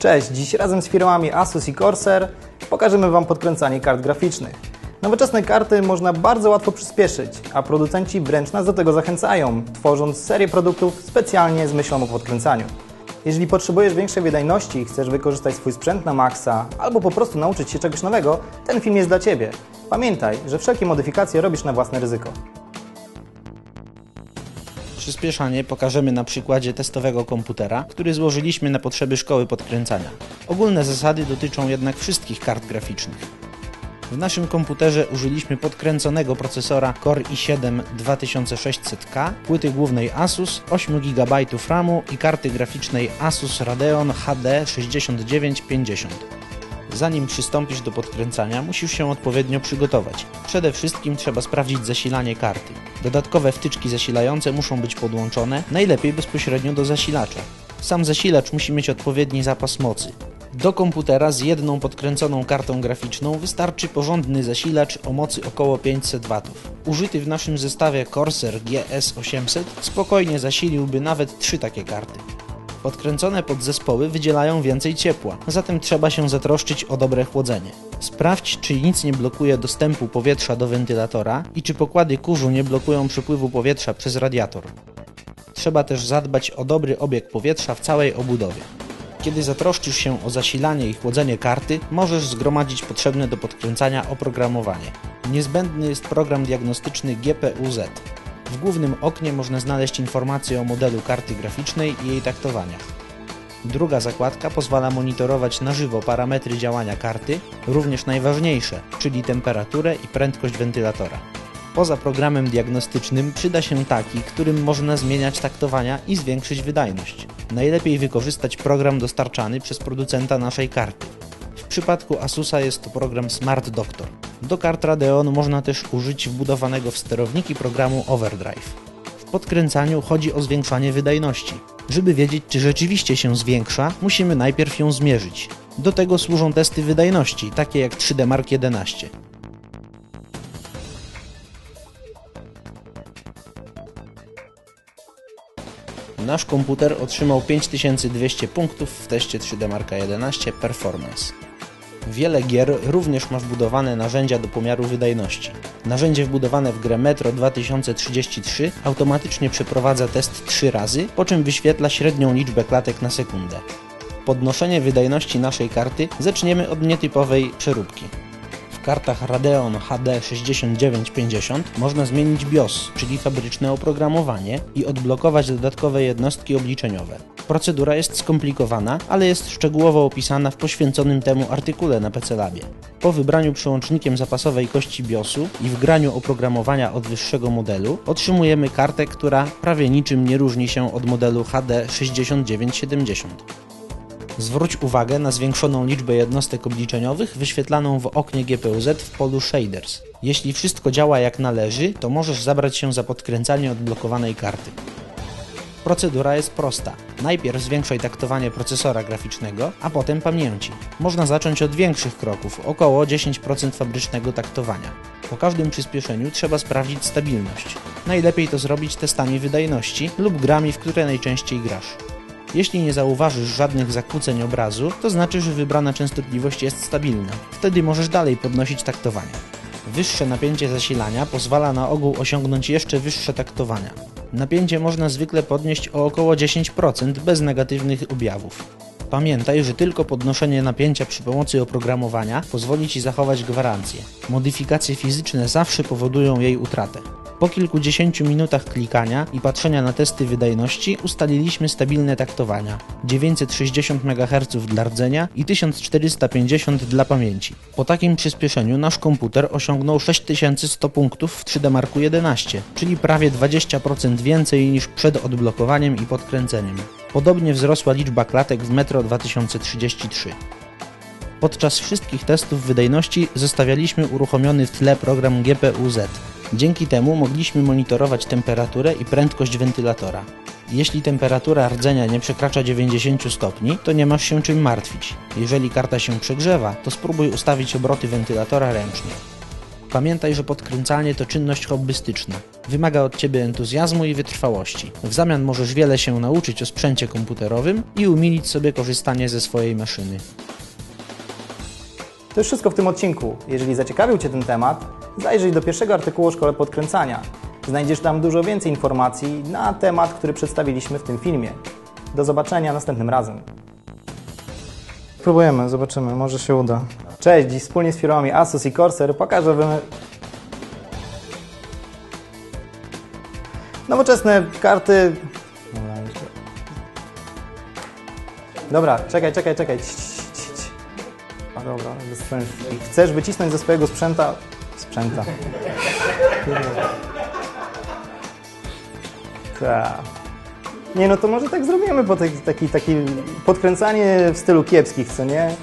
Cześć, dziś razem z firmami Asus i Corsair pokażemy Wam podkręcanie kart graficznych. Nowoczesne karty można bardzo łatwo przyspieszyć, a producenci wręcz nas do tego zachęcają, tworząc serię produktów specjalnie z myślą o podkręcaniu. Jeżeli potrzebujesz większej wydajności chcesz wykorzystać swój sprzęt na maksa, albo po prostu nauczyć się czegoś nowego, ten film jest dla Ciebie. Pamiętaj, że wszelkie modyfikacje robisz na własne ryzyko. Przyspieszanie pokażemy na przykładzie testowego komputera, który złożyliśmy na potrzeby szkoły podkręcania. Ogólne zasady dotyczą jednak wszystkich kart graficznych. W naszym komputerze użyliśmy podkręconego procesora Core i7 2600K, płyty głównej Asus, 8 GB RAMu i karty graficznej Asus Radeon HD 6950. Zanim przystąpisz do podkręcania, musisz się odpowiednio przygotować. Przede wszystkim trzeba sprawdzić zasilanie karty. Dodatkowe wtyczki zasilające muszą być podłączone, najlepiej bezpośrednio do zasilacza. Sam zasilacz musi mieć odpowiedni zapas mocy. Do komputera z jedną podkręconą kartą graficzną wystarczy porządny zasilacz o mocy około 500 W. Użyty w naszym zestawie Corsair GS800 spokojnie zasiliłby nawet trzy takie karty. Podkręcone podzespoły wydzielają więcej ciepła, zatem trzeba się zatroszczyć o dobre chłodzenie. Sprawdź, czy nic nie blokuje dostępu powietrza do wentylatora i czy pokłady kurzu nie blokują przepływu powietrza przez radiator. Trzeba też zadbać o dobry obieg powietrza w całej obudowie. Kiedy zatroszczysz się o zasilanie i chłodzenie karty, możesz zgromadzić potrzebne do podkręcania oprogramowanie. Niezbędny jest program diagnostyczny GPU-Z. W głównym oknie można znaleźć informacje o modelu karty graficznej i jej taktowaniach. Druga zakładka pozwala monitorować na żywo parametry działania karty, również najważniejsze, czyli temperaturę i prędkość wentylatora. Poza programem diagnostycznym przyda się taki, którym można zmieniać taktowania i zwiększyć wydajność. Najlepiej wykorzystać program dostarczany przez producenta naszej karty. W przypadku Asusa jest to program Smart Doctor. Do kart Radeon można też użyć wbudowanego w sterowniki programu Overdrive. W podkręcaniu chodzi o zwiększanie wydajności. Żeby wiedzieć, czy rzeczywiście się zwiększa, musimy najpierw ją zmierzyć. Do tego służą testy wydajności, takie jak 3D Mark 11. Nasz komputer otrzymał 5200 punktów w teście 3D Marka 11 Performance. Wiele gier również ma wbudowane narzędzia do pomiaru wydajności. Narzędzie wbudowane w grę Metro 2033 automatycznie przeprowadza test 3 razy, po czym wyświetla średnią liczbę klatek na sekundę. Podnoszenie wydajności naszej karty zaczniemy od nietypowej przeróbki. W kartach Radeon HD 6950 można zmienić BIOS, czyli fabryczne oprogramowanie i odblokować dodatkowe jednostki obliczeniowe. Procedura jest skomplikowana, ale jest szczegółowo opisana w poświęconym temu artykule na PC Labie. Po wybraniu przełącznikiem zapasowej kości BIOSu i wgraniu oprogramowania od wyższego modelu otrzymujemy kartę, która prawie niczym nie różni się od modelu HD 6970. Zwróć uwagę na zwiększoną liczbę jednostek obliczeniowych wyświetlaną w oknie GPU-Z w polu Shaders. Jeśli wszystko działa jak należy, to możesz zabrać się za podkręcanie odblokowanej karty. Procedura jest prosta. Najpierw zwiększaj taktowanie procesora graficznego, a potem pamięci. Można zacząć od większych kroków, około 10% fabrycznego taktowania. Po każdym przyspieszeniu trzeba sprawdzić stabilność. Najlepiej to zrobić testami wydajności lub grami, w które najczęściej grasz. Jeśli nie zauważysz żadnych zakłóceń obrazu, to znaczy, że wybrana częstotliwość jest stabilna. Wtedy możesz dalej podnosić taktowanie. Wyższe napięcie zasilania pozwala na ogół osiągnąć jeszcze wyższe taktowania. Napięcie można zwykle podnieść o około 10% bez negatywnych objawów. Pamiętaj, że tylko podnoszenie napięcia przy pomocy oprogramowania pozwoli Ci zachować gwarancję. Modyfikacje fizyczne zawsze powodują jej utratę. Po kilkudziesięciu minutach klikania i patrzenia na testy wydajności ustaliliśmy stabilne taktowania 960 MHz dla rdzenia i 1450 dla pamięci. Po takim przyspieszeniu nasz komputer osiągnął 6100 punktów w 3D Marku 11, czyli prawie 20% więcej niż przed odblokowaniem i podkręceniem. Podobnie wzrosła liczba klatek w Metro 2033. Podczas wszystkich testów wydajności zostawialiśmy uruchomiony w tle program GPU-Z. Dzięki temu mogliśmy monitorować temperaturę i prędkość wentylatora. Jeśli temperatura rdzenia nie przekracza 90 stopni, to nie masz się czym martwić. Jeżeli karta się przegrzewa, to spróbuj ustawić obroty wentylatora ręcznie. Pamiętaj, że podkręcanie to czynność hobbystyczna. Wymaga od Ciebie entuzjazmu i wytrwałości. W zamian możesz wiele się nauczyć o sprzęcie komputerowym i umilić sobie korzystanie ze swojej maszyny. To już wszystko w tym odcinku. Jeżeli zaciekawił Cię ten temat, zajrzyj do pierwszego artykułu o szkole podkręcania. Znajdziesz tam dużo więcej informacji na temat, który przedstawiliśmy w tym filmie. Do zobaczenia następnym razem. Próbujemy, zobaczymy, może się uda. Cześć, dziś wspólnie z firmami Asus i Corsair pokażę Wam nowoczesne karty. Dobra, czekaj, czekaj, czekaj. A dobra. Chcesz wycisnąć ze swojego sprzęta. Sprzęta. Ta. Nie no to może tak zrobimy, bo taki, taki, taki podkręcanie w stylu kiepskich, co nie?